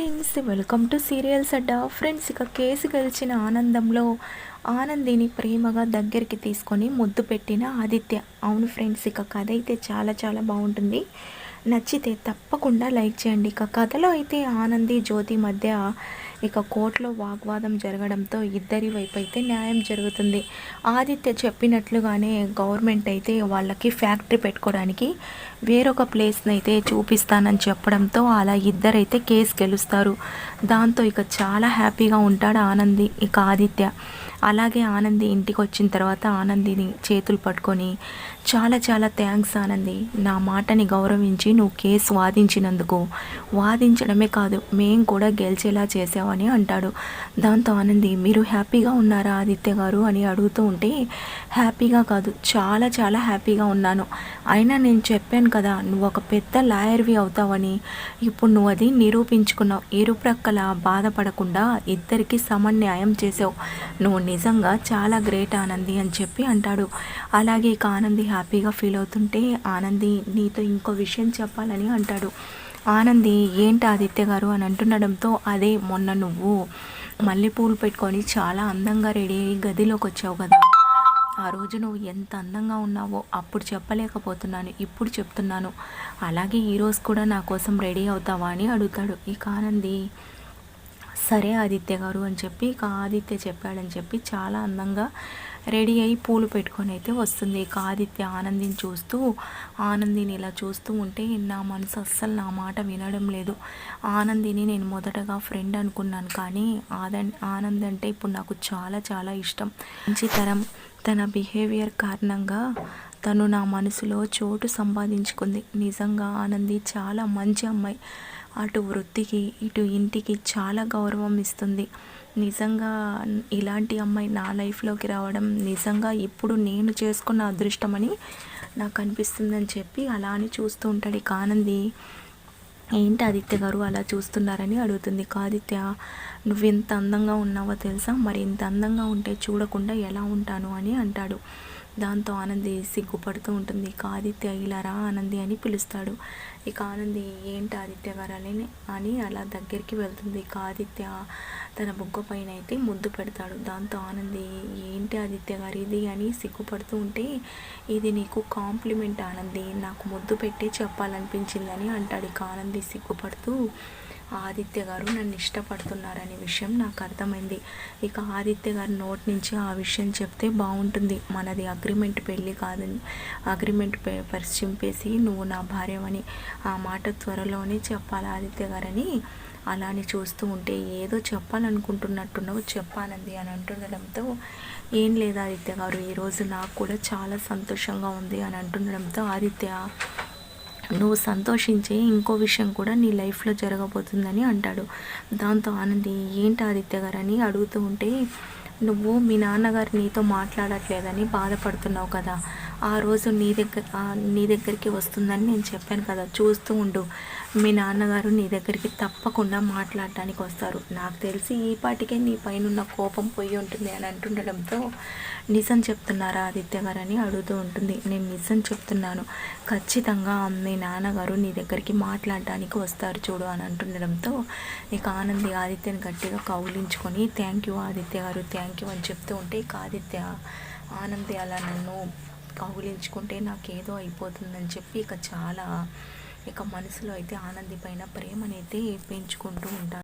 Friends welcome to serials Adda friends ఇక case గెలిచిన ఆనందంలో ఆనందిని ప్రేమగా దగ్గరికి తీసుకొని ముద్దు పెట్టిన ఆదిత్య. అవును ఫ్రెండ్స్ ఇక కథ అయితే చాలా చాలా బాగుంటుంది. నచ్చితే తప్పకుండా లైక్ చేయండి. ఇక కథలో అయితే ఆనంది జ్యోతి మధ్య ఇక కోర్టులో వాగ్వాదం జరగడంతో ఇద్దరి వైపు అయితే న్యాయం జరుగుతుంది. ఆదిత్య చెప్పినట్లుగానే గవర్నమెంట్ అయితే వాళ్ళకి ఫ్యాక్టరీ పెట్టుకోవడానికి వేరొక ప్లేస్ని అయితే చూపిస్తానని చెప్పడంతో అలా ఇద్దరైతే కేసు గెలుస్తారు. దాంతో ఇక చాలా హ్యాపీగా ఉంటాడు ఆనంది ఇక ఆదిత్య. అలాగే ఆనంది ఇంటికి వచ్చిన తర్వాత ఆనందిని చేతులు పట్టుకొని చాలా చాలా థ్యాంక్స్ ఆనంది. నా మాటని గౌరవించి నువ్వు కేసు వాదించినందుకు. వాదించడమే కాదు మేం కూడా గెలిచేలా చేసావని అంటాడు. దాంతో ఆనంది మీరు హ్యాపీగా ఉన్నారా ఆదిత్య గారు? అని అడుగుతూ ఉంటే హ్యాపీగా కాదు చాలా చాలా హ్యాపీగా ఉన్నాను. అయినా నేను చెప్పాను కదా నువ్వు ఒక పెద్ద లాయర్వి అవుతావని. ఇప్పుడు నువ్వు అది నిరూపించుకున్నావు. ఇరుప్రక్కల బాధపడకుండా ఇద్దరికి సమన్యాయం చేసావు నువ్వు నిజంగా చాలా గ్రేట్ ఆనంది అని చెప్పి అంటాడు. అలాగే ఇక ఆనంది హ్యాపీగా ఫీల్ అవుతుంటే ఆనంది నీతో ఇంకో విషయం చెప్పాలని అంటాడు. ఆనంది ఏంటి ఆదిత్య గారు? అని అంటుండడంతో అదే మొన్న నువ్వు మల్లెపూలు పెట్టుకొని చాలా అందంగా రెడీ అయ్యి గదిలోకి వచ్చావు కదా. ఆ రోజు నువ్వు ఎంత అందంగా ఉన్నావో అప్పుడు చెప్పలేకపోతున్నాను ఇప్పుడు చెప్తున్నాను. అలాగే ఈరోజు కూడా నా కోసం రెడీ అవుతావా? అని అడుగుతాడు. ఇక ఆనంది సరే ఆదిత్య గారు అని చెప్పి ఇక ఆదిత్య చెప్పాడని చెప్పి చాలా అందంగా రెడీ అయ్యి పూలు పెట్టుకొని అయితే వస్తుంది. ఇక ఆదిత్య ఆనందిని చూస్తూ ఆనందిని ఇలా చూస్తూ ఉంటే నా మనసు అస్సలు నా మాట వినడం లేదు. ఆనందిని నేను మొదటగా ఫ్రెండ్ అనుకున్నాను కానీ ఆదన్ ఆనంద్ అంటే ఇప్పుడు నాకు చాలా చాలా ఇష్టం. మంచి తరం. తన బిహేవియర్ కారణంగా తను నా మనసులో చోటు సంపాదించుకుంది. నిజంగా ఆనంది చాలా మంచి అమ్మాయి. అటు వృత్తికి ఇటు ఇంటికి చాలా గౌరవం ఇస్తుంది. నిజంగా ఇలాంటి అమ్మాయి నా లైఫ్లోకి రావడం నిజంగా ఇప్పుడు నేను చేసుకున్న అదృష్టమని నాకు అనిపిస్తుందని చెప్పి అలా అని చూస్తూ ఉంటాడు కానంది ఏంటి ఆదిత్య గారు అలా చూస్తున్నారని అడుగుతుంది. కాదిత్య నువ్వు ఎంత అందంగా ఉన్నావో తెలుసా? మరి ఇంత అందంగా ఉంటే చూడకుండా ఎలా ఉంటాను? అని అంటాడు. దాంతో ఆనంది సిగ్గుపడుతూ ఉంటుంది. ఇక ఆదిత్య ఇలా రా ఆనంది అని పిలుస్తాడు. ఇక ఆనంది ఏంటి ఆదిత్య గారు అని అని అలా దగ్గరికి వెళ్తుంది. ఇక ఆదిత్య తన బుగ్గ పైన అయితే ముద్దు పెడతాడు. దాంతో ఆనంది ఏంటి ఆదిత్య గారు ఇది? అని సిగ్గుపడుతూ ఉంటే ఇది నీకు కాంప్లిమెంట్ ఆనంది. నాకు ముద్దు పెట్టి చెప్పాలనిపించిందని అంటాడు. ఇక ఆనంది సిగ్గుపడుతూ ఆదిత్య గారు నన్ను ఇష్టపడుతున్నారనే విషయం నాకు అర్థమైంది. ఇక ఆదిత్య గారి నోట్ నుంచి ఆ విషయం చెప్తే బాగుంటుంది. మనది అగ్రిమెంట్ పెళ్ళి కాదని అగ్రిమెంట్ పేపర్స్ చింపేసి నువ్వు నా భార్యవని ఆ మాట త్వరలోనే చెప్పాలి ఆదిత్య గారని అలానే చూస్తూ ఉంటే ఏదో చెప్పాలనుకుంటున్నట్టున్నావు చెప్పానంది అని అంటుండడంతో ఏం లేదు ఆదిత్య గారు ఈరోజు నాకు కూడా చాలా సంతోషంగా ఉంది అని అంటుండడంతో ఆదిత్య నువ్వు సంతోషించే ఇంకో విషయం కూడా నీ లైఫ్లో జరగబోతుందని అంటాడు. దాంతో ఆనంది ఏంటి ఆదిత్య గారు? అని అడుగుతూ ఉంటే నువ్వు మీ నాన్నగారు నీతో మాట్లాడట్లేదని బాధపడుతున్నావు కదా. ఆ రోజు నీ దగ్గర నీ దగ్గరికి వస్తుందని నేను చెప్పాను కదా. చూస్తూ ఉండు. మీ నాన్నగారు నీ దగ్గరికి తప్పకుండా మాట్లాడటానికి వస్తారు. నాకు తెలిసి ఈ పాటికే నీ పైన కోపం పోయి ఉంటుంది అని అంటుండడంతో నిజం చెప్తున్నారా ఆదిత్య గారు అని అడుగుతూ ఉంటుంది. నేను నిజం చెప్తున్నాను. ఖచ్చితంగా మీ నాన్నగారు నీ దగ్గరికి మాట్లాడటానికి వస్తారు చూడు అని అంటుండడంతో ఇక ఆనంది ఆదిత్యని గట్టిగా కౌలించుకొని థ్యాంక్ యూ ఆదిత్య గారు థ్యాంక్ యూ అని చెప్తూ ఉంటే ఇక ఆదిత్య ఆనంది అలా నన్ను కౌలించుకుంటే నాకేదో అయిపోతుందని చెప్పి ఇక చాలా ఇక మనసులో అయితే ఆనంది పైన ప్రేమనైతే పెంచుకుంటూ ఉంటారు.